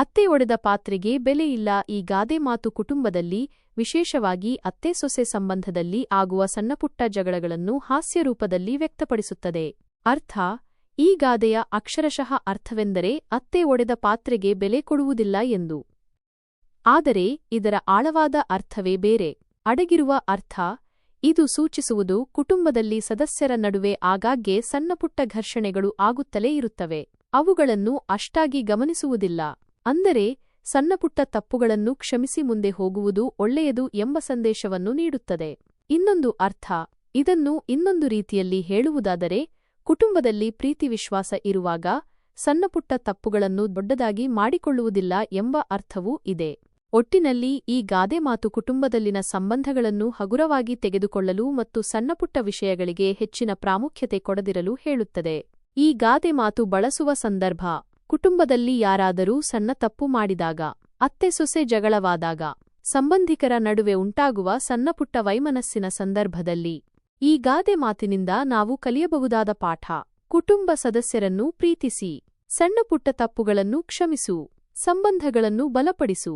ಅತ್ತೆ ಒಡೆದ ಪಾತ್ರೆಗೆ ಬೆಲೆಯಿಲ್ಲ ಈ ಗಾದೆ ಮಾತು ಕುಟುಂಬದಲ್ಲಿ, ವಿಶೇಷವಾಗಿ ಅತ್ತೆ ಸೊಸೆ ಸಂಬಂಧದಲ್ಲಿ ಆಗುವ ಸಣ್ಣಪುಟ್ಟ ಜಗಳಗಳನ್ನು ಹಾಸ್ಯರೂಪದಲ್ಲಿ ವ್ಯಕ್ತಪಡಿಸುತ್ತದೆ. ಅರ್ಥ, ಈ ಗಾದೆಯ ಅಕ್ಷರಶಃ ಅರ್ಥವೆಂದರೆ ಅತ್ತೆ ಒಡೆದ ಪಾತ್ರೆಗೆ ಬೆಲೆ ಕೊಡುವುದಿಲ್ಲ ಎಂದು. ಆದರೆ, ಇದರ ಆಳವಾದ ಅರ್ಥವೇ ಬೇರೆ. ಅಡಗಿರುವ ಅರ್ಥ, ಇದು ಸೂಚಿಸುವುದು ಕುಟುಂಬದಲ್ಲಿ ಸದಸ್ಯರ ನಡುವೆ ಆಗಾಗ್ಗೆ ಸಣ್ಣಪುಟ್ಟ ಘರ್ಷಣೆಗಳು ಆಗುತ್ತಲೇ ಇರುತ್ತವೆ. ಅವುಗಳನ್ನು ಅಷ್ಟಾಗಿ ಗಮನಿಸುವುದಿಲ್ಲ. ಅಂದರೆ ಸಣ್ಣಪುಟ್ಟ ತಪ್ಪುಗಳನ್ನು ಕ್ಷಮಿಸಿ ಮುಂದೆ ಹೋಗುವುದು ಒಳ್ಳೆಯದು ಎಂಬ ಸಂದೇಶವನ್ನು ನೀಡುತ್ತದೆ. ಇನ್ನೊಂದು ಅರ್ಥ, ಇದನ್ನು ಇನ್ನೊಂದು ರೀತಿಯಲ್ಲಿ ಹೇಳುವುದಾದರೆ, ಕುಟುಂಬದಲ್ಲಿ ಪ್ರೀತಿ ವಿಶ್ವಾಸ ಇರುವಾಗ ಸಣ್ಣಪುಟ್ಟ ತಪ್ಪುಗಳನ್ನು ದೊಡ್ಡದಾಗಿ ಮಾಡಿಕೊಳ್ಳುವುದಿಲ್ಲ ಎಂಬ ಅರ್ಥವೂ ಇದೆ. ಒಟ್ಟಿನಲ್ಲಿ ಈ ಗಾದೆ ಮಾತು ಕುಟುಂಬದಲ್ಲಿನ ಸಂಬಂಧಗಳನ್ನು ಹಗುರವಾಗಿ ತೆಗೆದುಕೊಳ್ಳಲು ಮತ್ತು ಸಣ್ಣಪುಟ್ಟ ವಿಷಯಗಳಿಗೆ ಹೆಚ್ಚಿನ ಪ್ರಾಮುಖ್ಯತೆ ಕೊಡದಿರಲು ಹೇಳುತ್ತದೆ. ಈ ಗಾದೆ ಮಾತು ಬಳಸುವ ಸಂದರ್ಭ ಕುಟುಂಬದಲ್ಲಿ ಯಾರಾದರೂ ಸಣ್ಣ ತಪ್ಪು ಮಾಡಿದಾಗ, ಅತ್ತೆ ಸೊಸೆ ಜಗಳವಾದಾಗ ಸಂಬಂಧಿಕರ ನಡುವೆ ಉಂಟಾಗುವ ಸಣ್ಣಪುಟ್ಟ ವೈಮನಸ್ಸಿನ ಸಂದರ್ಭದಲ್ಲಿ ಈ ಗಾದೆ ಮಾತಿನಿಂದ ನಾವು ಕಲಿಯಬಹುದಾದ ಪಾಠ. ಕುಟುಂಬ ಸದಸ್ಯರನ್ನು ಪ್ರೀತಿಸಿ ಸಣ್ಣಪುಟ್ಟ ತಪ್ಪುಗಳನ್ನು ಕ್ಷಮಿಸು, ಸಂಬಂಧಗಳನ್ನು ಬಲಪಡಿಸು.